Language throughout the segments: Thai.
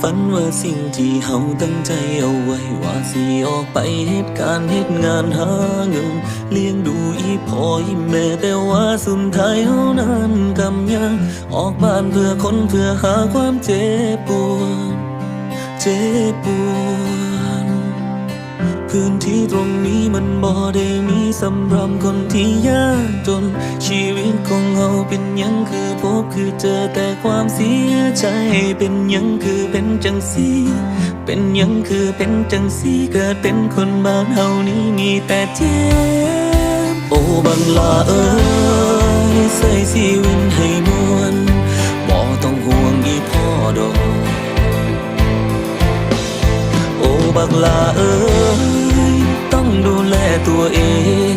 ฝันว่าสิ่งที่เฮาตั้งใจเอาไว้ว่าสิออกไปเหตุการณ์เหตุงานหาเงิน เลี้ยงดูอีพ่ออีแม่แต่ว่าสุดท้ายเฮานั้นกำยัง ออกบ้านเพื่อคนเพื่อหาความเจ็บปวดเจ็บปวด พื้นที่ตรงนี้มันบ่ได้มีสำหรับคนที่ยากจน ชีวิตของเราเป็นยังคือพบคือเจอแต่ความเสียใจ เป็นยังคือเป็นจังสีเป็นยังคือเป็นจังสีเกิดเป็นคนบ้านเฮานี้มีแต่เจ็บโอ้บังลาเอ้ยใส่ชีวิตให้มวนบ่ต้องห่วงอีพ่อดอก บักลาเอ้ยต้องดูแลตัวเอง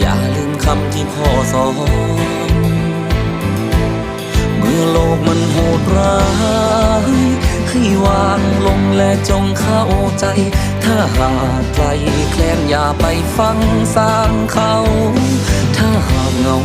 อย่าลืมคำที่พ่อสอนเมื่อโลกมันโหดร้ายให้วางลงและจงเข้าใจ ถ้าหากใครแคลนอย่าไปฟังสร้างเขา ถ้าหากเงา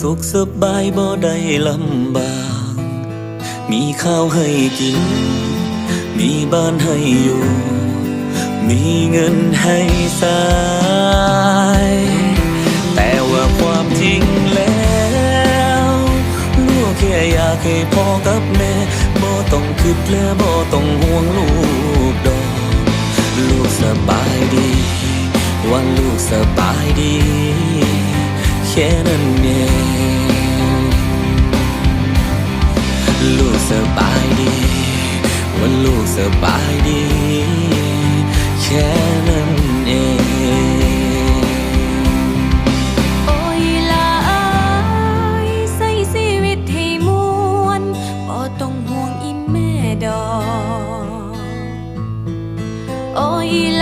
สุขสบายบ่ได้ลำบาก มีข้าวให้กิน มีบ้านให้อยู่ มีเงินให้ใช้แต่ว่าความจริงแล้วลูกแค่อยากให้พ่อกับแม่บ่ต้องคิดและบ่ต้องห่วงลูกดอกลูกสบายดีว่าลูกสบายดี แค่นั้นเอง บายดี แค่นั้นเองโอ้ยลาอายใส่ชีวิตให้มวนบ่ต้องห่วงอีแม่ดอกโอ้ยลา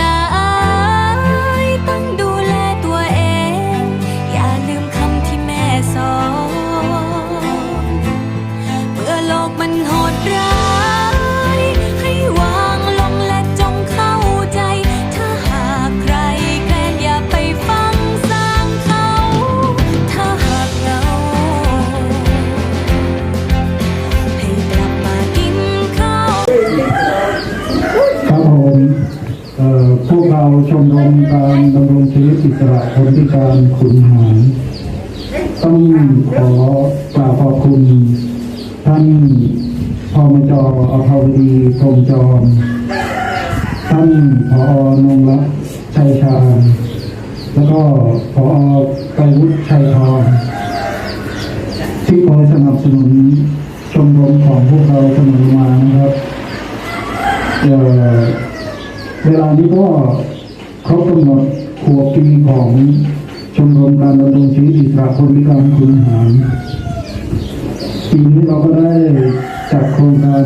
มรมการดำรงชีวิตอิสระคนพิการขุนหารต้องขอกราบขอบคุณ ท่านพมจอภาวดีพรหมจรท่านพอนงรักชัยชาญแล้วก็พอไกรวุฒิชัยทองที่คอยสนับสนุนชมรมของพวกเราเสมอมานะครับเอ่อเวลานี้ก็ ครบกำหนดขวบปีของชมรมการดำรงชีวิตอิสระคนพิการคุณหารปีนี้เราก็ได้จัดโครงการ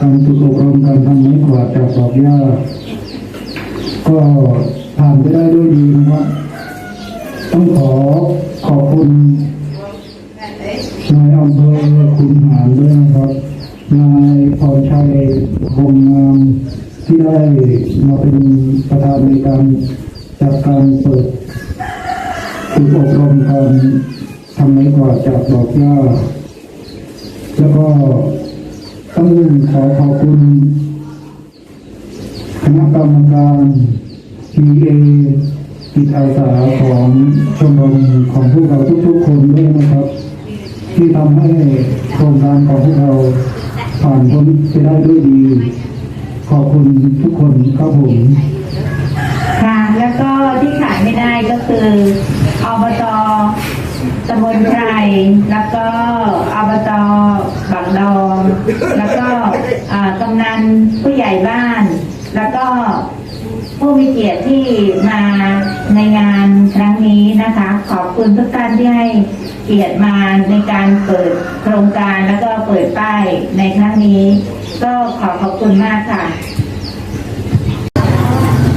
การฝึกอบรมการทำไม้กวาดจากดอกหญ้าก็ผ่านไปได้ด้วยดีนะครับต้องขอขอบคุณนายอำเภอขุนหารด้วยนะครับนายพรชัยคงงาม ที่ได้มาเป็นประธานในการจัดการเปิดฝึกอบรมการทำไม้กวาดจากดอกหญ้า แล้วก็ต้องขอขอบคุณคณะกรรมการ PA จิตอาสาของชมรมของพวกเราทุกๆคนด้วยนะครับ ที่ทำให้โครงการของพวกเราผ่านพ้นไปได้ด้วยดี ขอบคุณทุกคนครับผมค่ะ แล้วก็ที่ขาดไม่ได้ก็คืออบตตำบลไพรแล้วก็อบตบักดอง แล้วก็กำนันผู้ใหญ่บ้าน แล้วก็ผู้มีเกียรติที่มาในงานครั้งนี้นะคะ ขอบคุณทุกท่านที่ให้เกียรติมาในการเปิดโครงการแล้วก็เปิดป้ายในครั้งนี้ ก็ขอขอบคุณมากค่ะ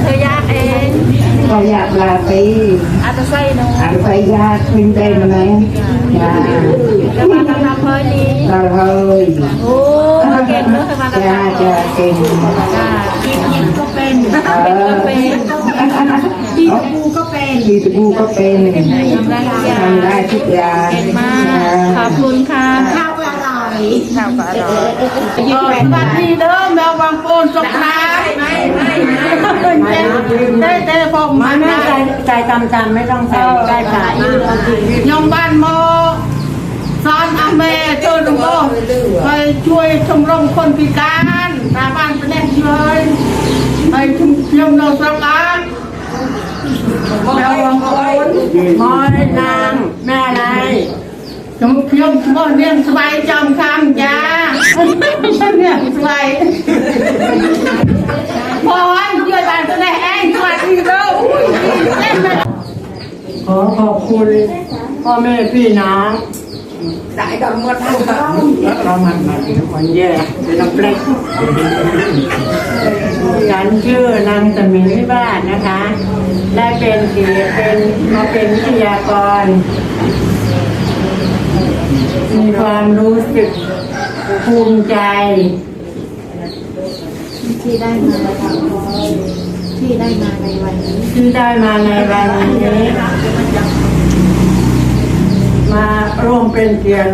เธอยากเองก็อยากลาไปอาจจะใส่เนาะอ่านไปยากขึ้นได้ไหมยากจะมาทำน้ำเพลินนี้เราเฮ้ยโอ้เก่งเนอะเคยมาทำจ้าน้ำเพลิจ้านเก่งจ้ายิงยิงก็เป็นเออเป็นพี่ตะบูก็เป็นพี่ตะบูก็เป็นทำได้ทุกอย่างทำได้ทุกอย่างเก่งมากขอบคุณค่ะ ข้าวอร่อยข้าวก็อร่อยสวัสดีเด้อแมวบางปูนสุขภาพไม่ไม่ไม่ได้แต่ผมมาไม่ใจใจจำจำไม่ต้องใส่ใจผ่านยมบ้านโมสอนอาเมช่วยลุงโบไปช่วยชมรมคนพิการตาบ้านเป็นแน่เลยไปชุมยมโนสระการแมวบางปูนมอยนางแม่อะไร ชมชมชมเรียงสบายจำคำจ้าเนี่ยสบายพอวันช่วยบ้านตัวไหนเองสวัสดีเด้ออุ้ยเล่นมาขอขอบคุณพ่อแม่พี่น้องได้กันหมดทั้งแล้วเรามันมาถึงคนแย่เป็นน้ำเล็กฉันชื่อนางสมิงบ้านนะคะ ได้เป็นเกียเป็นมาเป็นวิทยากร มีความรู้สึกภูมิใจ ที่ได้มาที่ได้มาในวันนี้ที่ได้มาในวันนี้ มาร่วมเป็นเกียรติ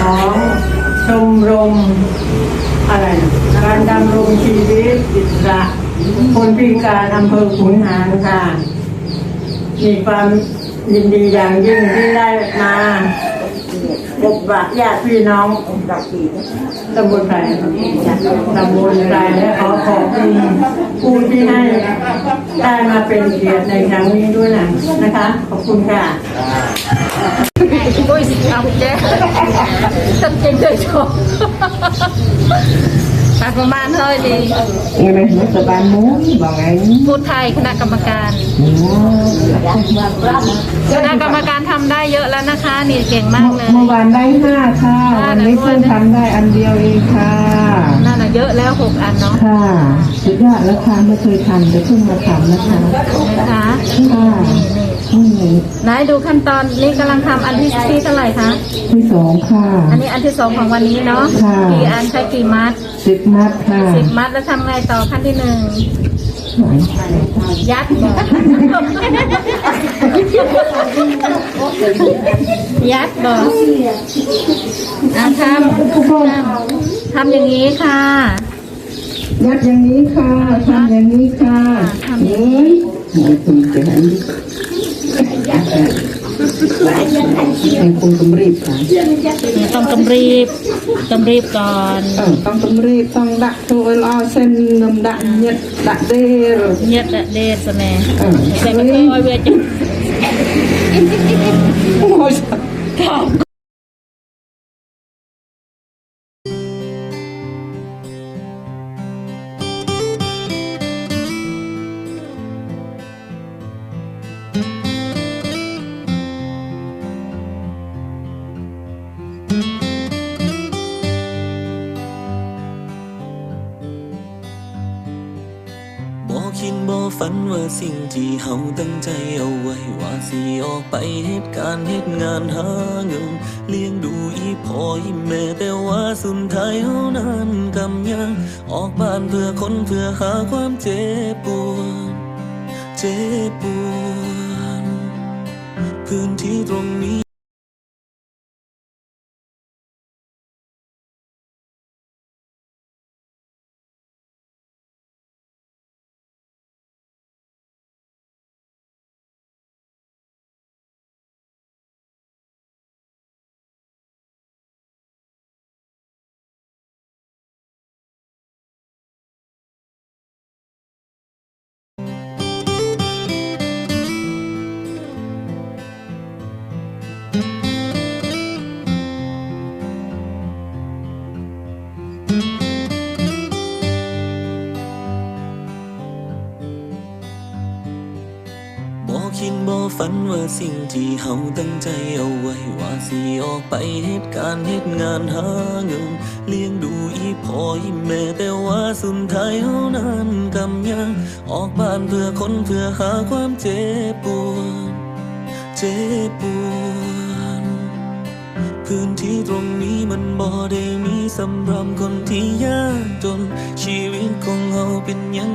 ของชมรมอะไรนะการดำรงชีวิตอิสระคนพิการอำเภอขุนหารค่ะมีความยินดีอย่างยิ่งที่ได้มา พบปะญาติพี่น้องตำบลไทยตำบลไทยและขอขอบคุณผู้ที่ให้ได้มาเป็นเกียรติในครั้งนี้ด้วยนะนะคะ ขอบคุณค่ะโอ้ยเอาเจ๊ฉันเก่งเลยชมไปประมาณเท่าดียังไงรัฐบาลมุ้งบอกไงพูดไทยคณะกรรมการคณะกรรมการทำได้เยอะแล้วนะคะ นี่เก่งมากเลยเมื่อวานได้ห้าค่ะวันนี้เพิ่งทำได้อันเดียวเองค่ะ นั่นน่ะเยอะแล้วหกอันเนาะค่ะสุดยอดแล้วค่ะไม่เคยทำแต่เพิ่งมาทำนะคะนะคะ ค่ะ อืมไหนดูขั้นตอนนี้กำลังทำอันที่ที่เท่าไหร่คะที่สองค่ะ อันนี้อันที่สองของวันนี้เนาะค่ะ กี่อันใช้กี่มัดสิบนัดค่ะสิบมัดแล้วทำไงต่อขั้นที่หนึ่งยัดบ่ยัดบ่อะทำทำอย่างนี้ค่ะ ยัดอย่างนี้ค่ะทำอย่างนี้ค่ะทำอย่างนี้เฮ้ยโอ้ยคุณจะให้ ให้คุณกำรีบค่ะต้องกำรีบกำรีบก่อนเออต้องกำรีบต้องดักตัวเอาเส้นน้ำดักเย็ดดักเด้อเย็ดอะเดสแน่เออใส่กระเทยเวียจะโอ้ย ฝันว่าสิ่งที่เฮาตั้งใจเอาไว้ว่าสิออกไปเหตุการณ์เหตุงานหาเงินเลี้ยงดูอีพ่ออีแม่แต่ว่าสุดท้ายเฮานั้นกำยัง ออกบ้านเพื่อคนเพื่อหาความเจ็บปวดเจ็บปวดพื้นที่ตรงนี้ ฝันว่าสิ่งที่เฮาตั้งใจเอาไว้ว่าสิออกไปเหตุการณ์เหตุงานหาเงินเลี้ยงดูอีพ่ออีแม่แต่ว่าสุดท้ายเฮานั้นกำยัง ออกบ้านเพื่อคนเพื่อหาความเจ็บปวดเจ็บปวดพื้นที่ตรงนี้มันบ่ได้มีสำหรับคนที่ยากจนชีวิตของเราเป็นยัง